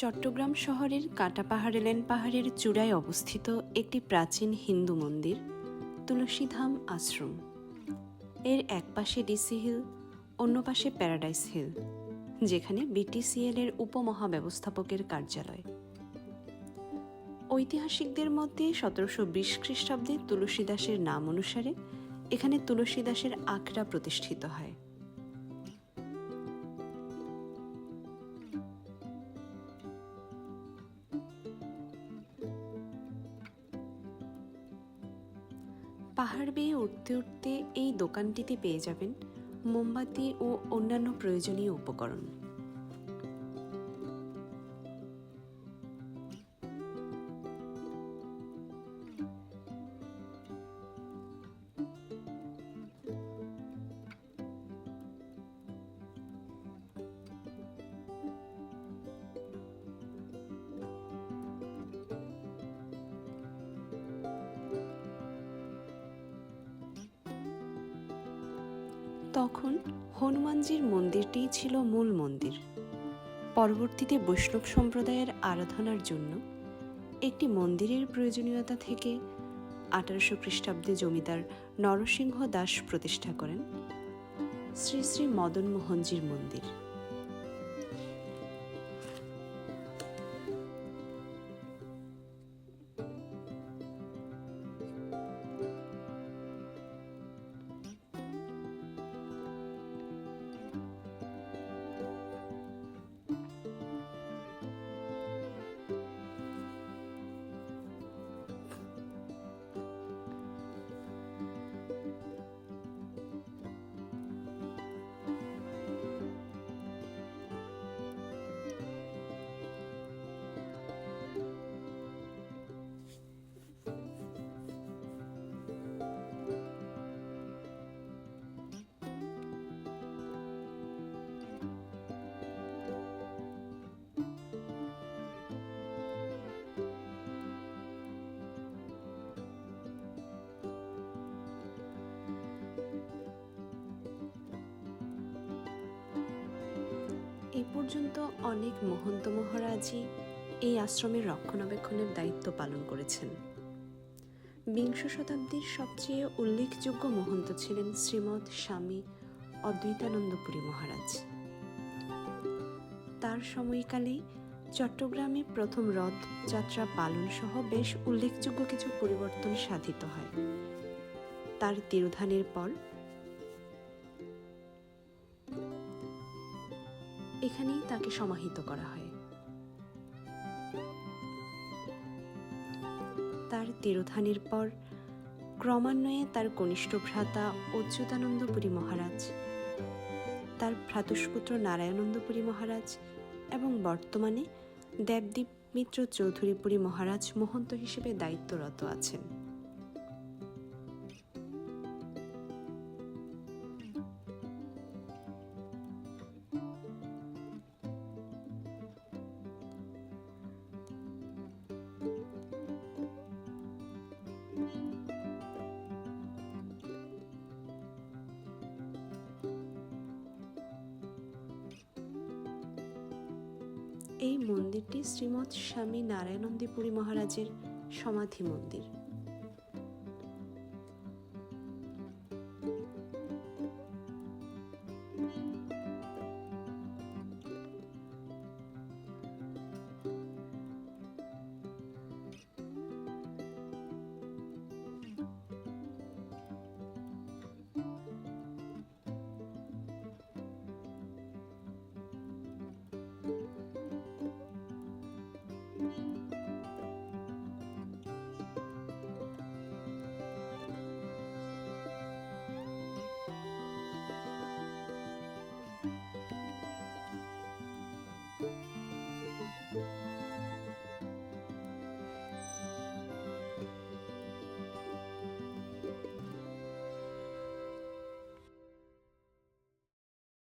চট্টগ্রাম শহরের কাটাপাহাড় লেন পাহাড়ের চূড়ায় অবস্থিত একটি প্রাচীন হিন্দু মন্দির, তুলসীধাম আশ্রম। এর এক পাশে ডিসি হিল, অন্য পাশে প্যারাডাইস হিল, যেখানে বিটিসিএল এর উপমহাব্যবস্থাপকের কার্যালয়। ঐতিহাসিকদের মধ্যে সতেরোশো বিশ খ্রিস্টাব্দে তুলসীদাসের নাম অনুসারে এখানে তুলসীদাসের আখড়া প্রতিষ্ঠিত হয়। পাহাড় বেয়ে উঠতে উঠতে এই দোকানটিতে পেয়ে যাবেন মোমবাতি ও অন্যান্য প্রয়োজনীয় উপকরণ। তখন হনুমানজির মন্দিরটিই ছিল মূল মন্দির। পরবর্তীতে বৈষ্ণব সম্প্রদায়ের আরাধনার জন্য একটি মন্দিরের প্রয়োজনীয়তা থেকে আঠারোশো খ্রিস্টাব্দে জমিদার নরসিংহ দাস প্রতিষ্ঠা করেন। শ্রী শ্রী মদনমোহনজির মন্দির। এ পর্যন্ত অনেক মহন্ত মহারাজই এই আশ্রমের রক্ষণাবেক্ষণের দায়িত্ব পালন করেছেন। বিংশ শতাব্দীর সবচেয়ে উল্লেখযোগ্য মহন্ত ছিলেন শ্রীমৎ স্বামী অদ্বৈতানন্দপুরী মহারাজ। তার সময়কালে চট্টগ্রামে প্রথম রথযাত্রা পালন সহ বেশ উল্লেখযোগ্য কিছু পরিবর্তন সাধিত হয়। তার তিরোধানের পর এখানেই তাকে সমাহিত করা হয়। তার তিরোধানের পর ক্রমান্বয়ে তার কনিষ্ঠ ভ্রাতা অচ্যুতানন্দপুরী মহারাজ, তার ভ্রাতুষ্পুত্র নারায়ণন্দপুরী মহারাজ এবং বর্তমানে দেবদীপ মিত্র চৌধুরীপুরী মহারাজ মহন্ত হিসেবে দায়িত্বরত আছেন। এই মন্দিরটি শ্রীমৎ স্বামী নারায়ণন্দীপুরী মহারাজের সমাধি মন্দির।